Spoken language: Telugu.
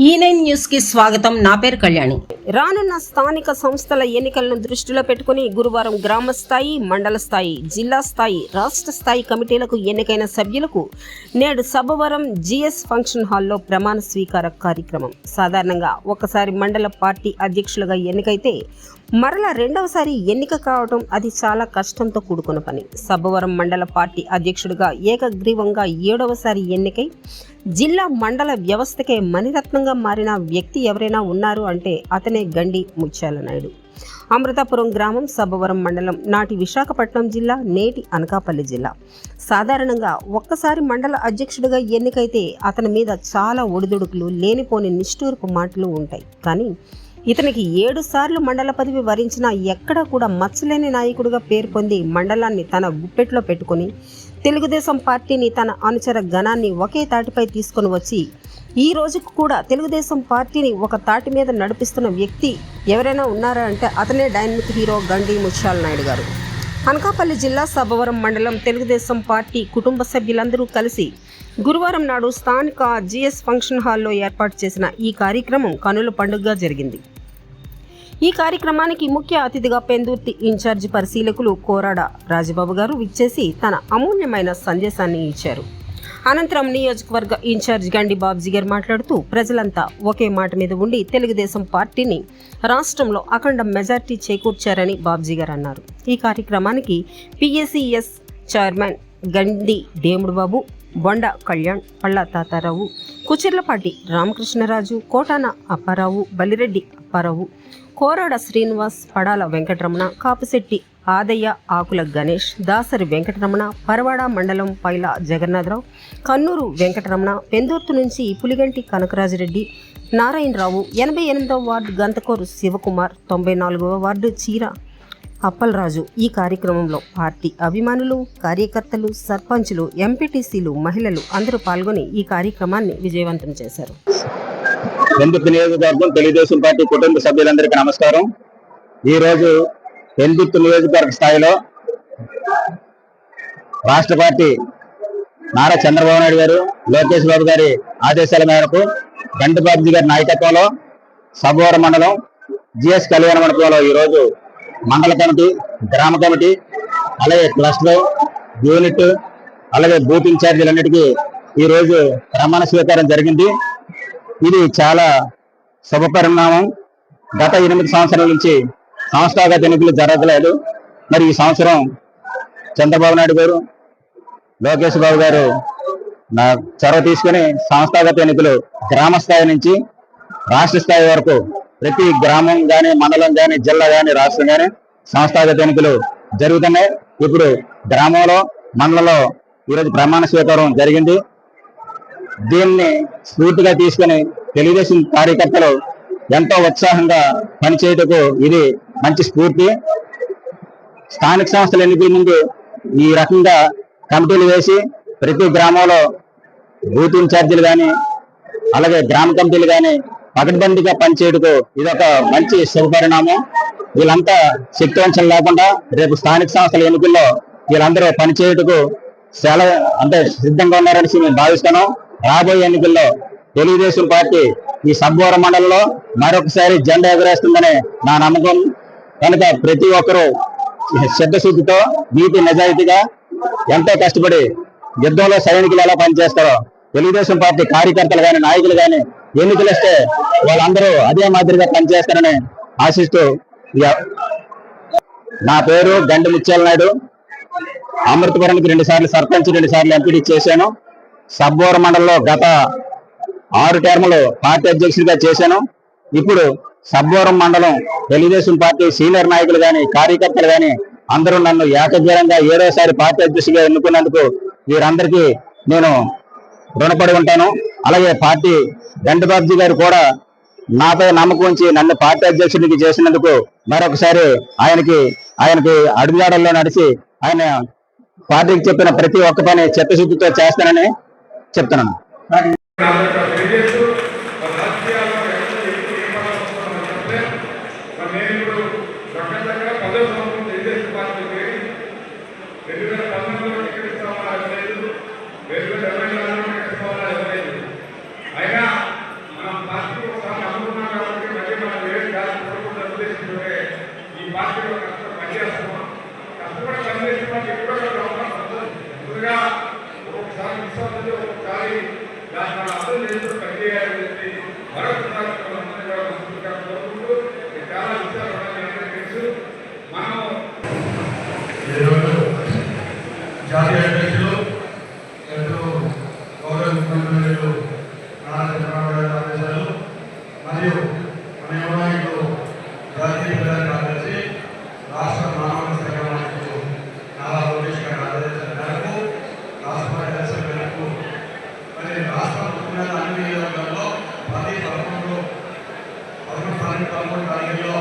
E ఈ నైన్ న్యూస్కి స్వాగతం. నా పేరు కళ్యాణి. రానున్న స్థానిక సంస్థల ఎన్నికలను దృష్టిలో పెట్టుకుని గురువారం గ్రామ స్థాయి మండల స్థాయి జిల్లా స్థాయి రాష్ట్ర స్థాయి కమిటీలకు ఎన్నికైన సభ్యులకు నేడు సభవరం జిఎస్ ఫంక్షన్ హాల్లో ప్రమాణ స్వీకార కార్యక్రమం. సాధారణంగా ఒకసారి మండల పార్టీ అధ్యక్షులుగా ఎన్నికైతే మరలా రెండవసారి ఎన్నిక కావడం అది చాలా కష్టంతో కూడుకున్న పని. సబ్బవరం మండల పార్టీ అధ్యక్షుడిగా ఏకగ్రీవంగా ఏడవసారి ఎన్నికై జిల్లా మండల వ్యవస్థకే మణిరత్నంగా మారిన వ్యక్తి ఎవరైనా ఉన్నారు అంటే అతనే గండి ముత్యాల నాయుడు. అమృతాపురం గ్రామం సబ్బవరం మండలం నాటి విశాఖపట్నం జిల్లా నేటి అనకాపల్లి జిల్లా. సాధారణంగా ఒక్కసారి మండల అధ్యక్షుడిగా ఎన్నికైతే అతని మీద చాలా ఒడిదుడుకులు లేనిపోని నిష్ఠూర్పు మాటలు ఉంటాయి. కానీ ఇతనికి ఏడు సార్లు మండల పదవి వరించిన ఎక్కడా కూడా మచ్చలేని నాయకుడిగా పేరు పొంది మండలాన్ని తన గుప్పెట్లో పెట్టుకొని తెలుగుదేశం పార్టీని తన అనుచర గణాన్ని ఒకే తాటిపై తీసుకొని వచ్చి ఈ రోజుకు కూడా తెలుగుదేశం పార్టీని ఒక తాటి మీద నడిపిస్తున్న వ్యక్తి ఎవరైనా ఉన్నారా అంటే అతనే డైనమిక్ హీరో గండి ముత్యాల నాయుడు గారు. అనకాపల్లి జిల్లా సభవరం మండలం తెలుగుదేశం పార్టీ కుటుంబ సభ్యులందరూ కలిసి గురువారం నాడు స్థానిక జిఎస్ ఫంక్షన్ హాల్లో ఏర్పాటు చేసిన ఈ కార్యక్రమం కనుల పండుగగా జరిగింది. ఈ కార్యక్రమానికి ముఖ్య అతిథిగా పెందుర్తి ఇన్ఛార్జి పరిశీలకులు కోరాడ రాజబాబు గారు విచ్చేసి తన అమూల్యమైన సందేశాన్ని ఇచ్చారు. అనంతరం నియోజకవర్గ ఇన్ఛార్జ్ గండి బాబ్జీ గారు మాట్లాడుతూ ప్రజలంతా ఒకే మాట మీద ఉండి తెలుగుదేశం పార్టీని రాష్ట్రంలో అఖండ మెజార్టీ చేకూర్చారని బాబ్జీ గారు అన్నారు. ఈ కార్యక్రమానికి పిఎస్సిఎస్ చైర్మన్ గండి దేముడు బాబు బొండ కళ్యాణ్ పళ్ళ తాతారావు కుచిర్లపాటి రామకృష్ణరాజు కోటాన అప్పారావు బలిరెడ్డి అప్పారావు కోరాడ శ్రీనివాస్ పడాల వెంకటరమణ కాపుశెట్టి ఆదయ్య ఆకుల గణేష్ దాసరి వెంకటరమణ పరవాడ మండలం పైల జగన్నాథరావు కన్నూరు వెంకటరమణ పెందూర్తు నుంచి పులిగంటి కనకరాజరెడ్డి నారాయణరావు ఎనభై ఎనిమిదవ వార్డు గంతకూరు శివకుమార్ తొంభై నాలుగవ వార్డు చీర అప్పలరాజు. ఈ కార్యక్రమంలో పార్టీ అభిమానులు కార్యకర్తలు సర్పంచులు ఎంపీటీసీలు మహిళలు అందరూ పాల్గొని ఈ కార్యక్రమాన్ని విజయవంతం చేశారు. ఎందుకు నియోజకవర్గం తెలుగుదేశం పార్టీ కుటుంబ సభ్యులందరికీ నమస్కారం. ఈ రోజు ఎందుకు నియోజకవర్గ స్థాయిలో రాష్ట్ర పార్టీ నారా చంద్రబాబు నాయుడు గారు లోకేష్ బాబు గారి ఆదేశాల మేరకు గంటబాబుజీ గారి నాయకత్వంలో సభవరం మండలం జిఎస్ కళ్యాణ మండపంలో ఈ రోజు మండల కమిటీ గ్రామ కమిటీ అలాగే క్లస్టర్ యూనిట్ అలాగే బూత్ ఇన్ఛార్జీలన్నిటికీ ఈ రోజు ప్రమాణ స్వీకారం జరిగింది. ఇది చాలా శుభ పరిణామం గత ఎనిమిది సంవత్సరాల నుంచి సంస్థాగత ఎన్నికలు జరగలేదు. మరి ఈ సంవత్సరం చంద్రబాబు నాయుడు గారు లోకేష్ బాబు గారు నా చొరవ తీసుకుని సంస్థాగత ఎన్నికలు గ్రామ స్థాయి నుంచి రాష్ట్ర స్థాయి వరకు ప్రతి గ్రామం కానీ మండలం కానీ జిల్లా కానీ రాష్ట్రం కానీ సంస్థాగత ఎన్నికలు జరుగుతున్నాయి. ఇప్పుడు గ్రామంలో మండలంలో ఈరోజు ప్రమాణ స్వీకారం జరిగింది. దీన్ని స్ఫూర్తిగా తీసుకుని తెలుగుదేశం కార్యకర్తలు ఎంతో ఉత్సాహంగా పనిచేయటకు ఇది మంచి స్ఫూర్తి. స్థానిక సంస్థల ఎన్నికల ముందు ఈ రకంగా కమిటీలు వేసి ప్రతి గ్రామంలో బూత్ ఇన్ఛార్జీలు కానీ అలాగే గ్రామ కమిటీలు కానీ పకడ్బందీగా పనిచేయటకు ఇదొక మంచి శుభపరిణామం. వీళ్ళంతా శక్తివంచన లేకుండా రేపు స్థానిక సంస్థల ఎన్నికల్లో వీళ్ళందరూ పనిచేయటకు చాలా అంటే సిద్ధంగా ఉన్నారని మేము భావిస్తున్నాం. రాబోయే ఎన్నికల్లో తెలుగుదేశం పార్టీ ఈ సబ్బోర మండలంలో మరొకసారి జెండా ఎగరేస్తుందనే నా నమ్మకం. కనుక ప్రతి ఒక్కరూ సిద్ధశుద్ధితో నీతి నిజాయితీగా ఎంతో కష్టపడి యుద్ధంలో సైనికులు ఎలా పనిచేస్తారో తెలుగుదేశం పార్టీ కార్యకర్తలు కానీ నాయకులు కానీ ఎన్నికలు వస్తే వాళ్ళందరూ అదే మాదిరిగా పనిచేస్తారని ఆశిస్తూ నా పేరు గండి ముత్యాల నాయుడు అమృతపురానికి రెండు సార్లు సర్పంచ్ రెండు సార్లు ఎంపీడీ చేశాను. సబ్బోర మండలంలో గత ఆరు టర్ములు పార్టీ అధ్యక్షుడిగా చేశాను. ఇప్పుడు సబ్బోరం మండలం తెలుగుదేశం పార్టీ సీనియర్ నాయకులు కానీ కార్యకర్తలు కానీ అందరూ నన్ను ఏకగ్రీవంగా ఏడోసారి పార్టీ అధ్యక్షుడిగా ఎన్నుకున్నందుకు వీరందరికీ నేను రుణపడి ఉంటాను. అలాగే పార్టీ గంటబాబుజీ గారు కూడా నాపై నమ్మకం ఉంచి నన్ను పార్టీ అధ్యక్షుడికి చేసినందుకు మరొకసారి ఆయనకి ఆయనకి అడుగుజాడల్లో నడిచి ఆయన పార్టీకి చెప్పిన ప్రతి ఒక్క పని చిత్తశుద్ధితో చేస్తానని చెప్తున్నాను. ముఖ్యంగా అన్ని నియోజకవర్గాల్లో పది పదకొండు పదకొండు పన్నెండు పదకొండు పదిహేడులో